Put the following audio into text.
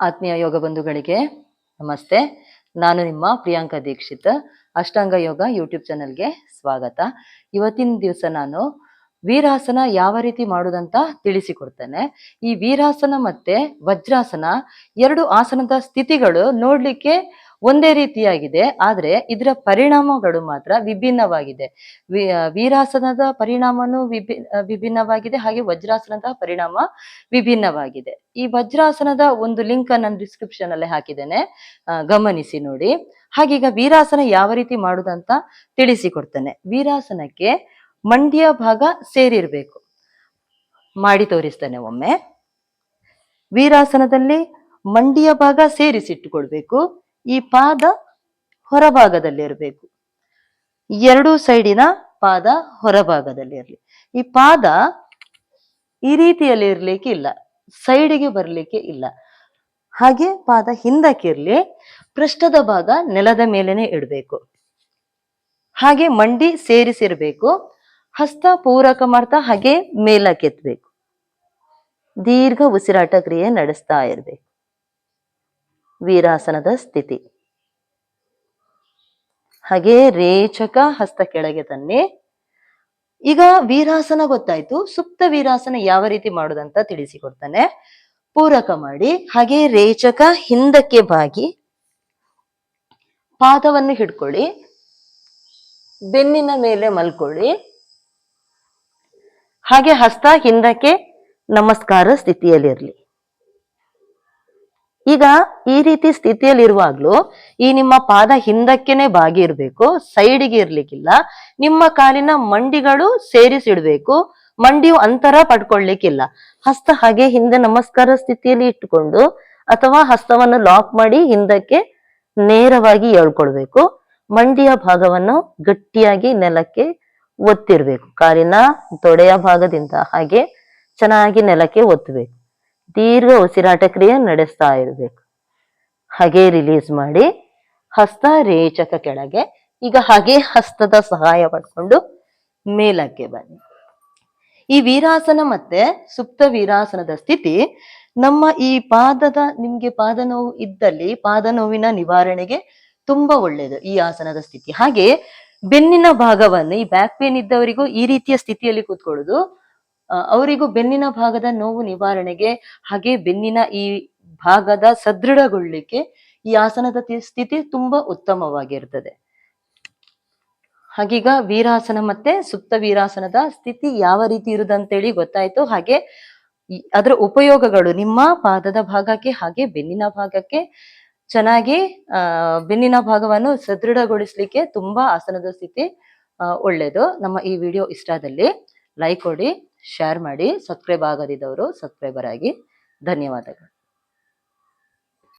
ಆತ್ಮೀಯ ಯೋಗ ಬಂಧುಗಳಿಗೆ ನಮಸ್ತೆ. ನಾನು ನಿಮ್ಮ ಪ್ರಿಯಾಂಕಾ ದೀಕ್ಷಿತ್. ಅಷ್ಟಾಂಗ ಯೋಗ ಯೂಟ್ಯೂಬ್ ಚಾನಲ್ಗೆ ಸ್ವಾಗತ. ಇವತ್ತಿನ ದಿವಸ ನಾನು ವೀರಾಸನ ಯಾವ ರೀತಿ ಮಾಡುವುದಂತ ತಿಳಿಸಿಕೊಡ್ತೇನೆ. ಈ ವೀರಾಸನ ಮತ್ತೆ ವಜ್ರಾಸನ ಎರಡು ಆಸನದ ಸ್ಥಿತಿಗಳು ನೋಡ್ಲಿಕ್ಕೆ ಒಂದೇ ರೀತಿಯಾಗಿದೆ, ಆದ್ರೆ ಇದರ ಪರಿಣಾಮಗಳು ಮಾತ್ರ ವಿಭಿನ್ನವಾಗಿದೆ. ವೀರಾಸನದ ಪರಿಣಾಮನೂ ವಿಭಿ ವಿಭಿನ್ನವಾಗಿದೆ, ಹಾಗೆ ವಜ್ರಾಸನದ ಪರಿಣಾಮ ವಿಭಿನ್ನವಾಗಿದೆ. ಈ ವಜ್ರಾಸನದ ಒಂದು ಲಿಂಕ್ ನಾನು ಡಿಸ್ಕ್ರಿಪ್ಷನ್ ಅಲ್ಲಿ ಹಾಕಿದ್ದೇನೆ ಗಮನಿಸಿ ನೋಡಿ. ಹಾಗೀಗ ವೀರಾಸನ ಯಾವ ರೀತಿ ಮಾಡುದಂತ ತಿಳಿಸಿಕೊಡ್ತೇನೆ. ವೀರಾಸನಕ್ಕೆ ಮಂಡಿಯ ಭಾಗ ಸೇರಿರ್ಬೇಕು. ಮಾಡಿ ತೋರಿಸ್ತೇನೆ ಒಮ್ಮೆ. ವೀರಾಸನದಲ್ಲಿ ಮಂಡಿಯ ಭಾಗ ಸೇರಿಸಿಟ್ಟುಕೊಳ್ಬೇಕು. ಈ ಪಾದ ಹೊರಭಾಗದಲ್ಲಿ ಇರಬೇಕು ಎರಡೂ ಸೈಡಿನ ಪಾದ ಹೊರಭಾಗದಲ್ಲಿ ಇರಲಿ ಈ ಪಾದ ಈ ರೀತಿಯಲ್ಲಿ ಇರ್ಲಿಕ್ಕೆ ಇಲ್ಲ. ಸೈಡಿಗೆ ಬರ್ಲಿಕ್ಕೆ ಇಲ್ಲ. ಹಾಗೆ ಪಾದ ಹಿಂದಕ್ಕಿರ್ಲಿ, ಪೃಷ್ಠದ ಭಾಗ ನೆಲದ ಮೇಲೆನೆ ಇಡಬೇಕು. ಹಾಗೆ ಮಂಡಿ ಸೇರಿಸಿರ್ಬೇಕು. ಹಸ್ತ, ಪೂರಕ ಮಾಡ್ತಾ ಹಾಗೆ ಮೇಲಕ್ಕೆತ್ಬೇಕು. ದೀರ್ಘ ಉಸಿರಾಟ ಕ್ರಿಯೆ ನಡೆಸ್ತಾ ಇರ್ಬೇಕು. ವೀರಾಸನದ ಸ್ಥಿತಿ. ಹಾಗೆ ರೇಚಕ ಹಸ್ತ ಕೆಳಗೆ ತನ್ನಿ. ಈಗ ವೀರಾಸನ ಗೊತ್ತಾಯ್ತು. ಸುಪ್ತ ವೀರಾಸನ ಯಾವ ರೀತಿ ಮಾಡುದಂತ ತಿಳಿಸಿಕೊಡ್ತಾನೆ. ಪೂರಕ ಮಾಡಿ. ಹಾಗೆ ರೇಚಕ ಹಿಂದಕ್ಕೆ ಬಾಗಿ. ಪಾದವನ್ನು ಹಿಡ್ಕೊಳ್ಳಿ. ಬೆನ್ನಿನ ಮೇಲೆ ಮಲ್ಕೊಳ್ಳಿ. ಹಾಗೆ ಹಸ್ತ ಹಿಂದಕ್ಕೆ ನಮಸ್ಕಾರ ಸ್ಥಿತಿಯಲ್ಲಿರ್ಲಿ. ಈಗ ಈ ರೀತಿ ಸ್ಥಿತಿಯಲ್ಲಿರುವಾಗ್ಲೂ ಈ ನಿಮ್ಮ ಪಾದ ಹಿಂದಕ್ಕೆನೆ ಬಾಗಿ ಇರಬೇಕು ಸೈಡಿಗೆ ಇರ್ಲಿಕ್ಕಿಲ್ಲ. ನಿಮ್ಮ ಕಾಲಿನ ಮಂಡಿಗಳು ಸೇರಿಸಿಡ್ಬೇಕು, ಮಂಡಿಯು ಅಂತರ ಪಡ್ಕೊಳ್ಲಿಕ್ಕಿಲ್ಲ. ಹಸ್ತ ಹಾಗೆ ಹಿಂದೆ ನಮಸ್ಕಾರ ಸ್ಥಿತಿಯಲ್ಲಿ ಇಟ್ಟುಕೊಂಡು ಅಥವಾ ಹಸ್ತವನ್ನು ಲಾಕ್ ಮಾಡಿ ಹಿಂದಕ್ಕೆ ನೇರವಾಗಿ ಹೇಳ್ಕೊಳ್ಬೇಕು ಮಂಡಿಯ ಭಾಗವನ್ನು ಗಟ್ಟಿಯಾಗಿ ನೆಲಕ್ಕೆ ಒತ್ತಿರ್ಬೇಕು. ಕಾಲಿನ ತೊಡೆಯ ಭಾಗದಿಂದ ಹಾಗೆ ಚೆನ್ನಾಗಿ ನೆಲಕ್ಕೆ ಒತ್ತಬೇಕು ದೀರ್ಘ ಉಸಿರಾಟ ಕ್ರಿಯೆ ನಡೆಸ್ತಾ ಇರಬೇಕು. ಹಾಗೆ ರಿಲೀಸ್ ಮಾಡಿ ಹಸ್ತ ರೇಚಕ ಕೆಳಗೆ, ಈಗ ಹಾಗೆ ಹಸ್ತದ ಸಹಾಯ ಪಡ್ಕೊಂಡು ಮೇಲಕ್ಕೆ ಬನ್ನಿ. ಈ ವೀರಾಸನ ಮತ್ತೆ ಸುಪ್ತ ವೀರಾಸನದ ಸ್ಥಿತಿ, ನಮ್ಮ ಈ ಪಾದದ, ನಿಮ್ಗೆ ಪಾದ ನೋವು ಇದ್ದಲ್ಲಿ ಪಾದ ನೋವಿನ ನಿವಾರಣೆಗೆ ತುಂಬಾ ಒಳ್ಳೆಯದು ಈ ಆಸನದ ಸ್ಥಿತಿ. ಹಾಗೆ ಬೆನ್ನಿನ ಭಾಗವನ್ನು, ಈ ಬ್ಯಾಕ್ ಪೇನ್ ಇದ್ದವರಿಗೂ ಈ ರೀತಿಯ ಸ್ಥಿತಿಯಲ್ಲಿ ಕೂತ್ಕೊಳ್ಳೋದು ಅವರಿಗೂ ಬೆನ್ನಿನ ಭಾಗದ ನೋವು ನಿವಾರಣೆಗೆ ಹಾಗೆ ಬೆನ್ನಿನ ಈ ಭಾಗದ ಸದೃಢಗೊಳ್ಳಿಕ್ಕೆ ಈ ಆಸನದ ಸ್ಥಿತಿ ತುಂಬಾ ಉತ್ತಮವಾಗಿರ್ತದೆ. ಹಾಗೀಗ ವೀರಾಸನ ಮತ್ತೆ ಸುಪ್ತ ವೀರಾಸನದ ಸ್ಥಿತಿ ಯಾವ ರೀತಿ ಇರುದಂತೇಳಿ ಗೊತ್ತಾಯ್ತು. ಹಾಗೆ ಅದರ ಉಪಯೋಗಗಳು ನಿಮ್ಮ ಪಾದದ ಭಾಗಕ್ಕೆ ಹಾಗೆ ಬೆನ್ನಿನ ಭಾಗಕ್ಕೆ ಚೆನ್ನಾಗಿ, ಆ, ಬೆನ್ನಿನ ಭಾಗವನ್ನು ಸದೃಢಗೊಳಿಸ್ಲಿಕ್ಕೆ ತುಂಬಾ ಆಸನದ ಸ್ಥಿತಿ ಒಳ್ಳೆಯದು ನಮ್ಮ ಈ ವಿಡಿಯೋ ಇಷ್ಟದಲ್ಲಿ ಲೈಕ್ ಕೊಡಿ. ಶೇರ್ ಮಾಡಿ ಸಬ್ಸ್ಕ್ರೈಬ್ ಆಗದಿದ್ದವರು ಸಬ್ಸ್ಕ್ರೈಬರ್ ಆಗಿ ಧನ್ಯವಾದಗಳು.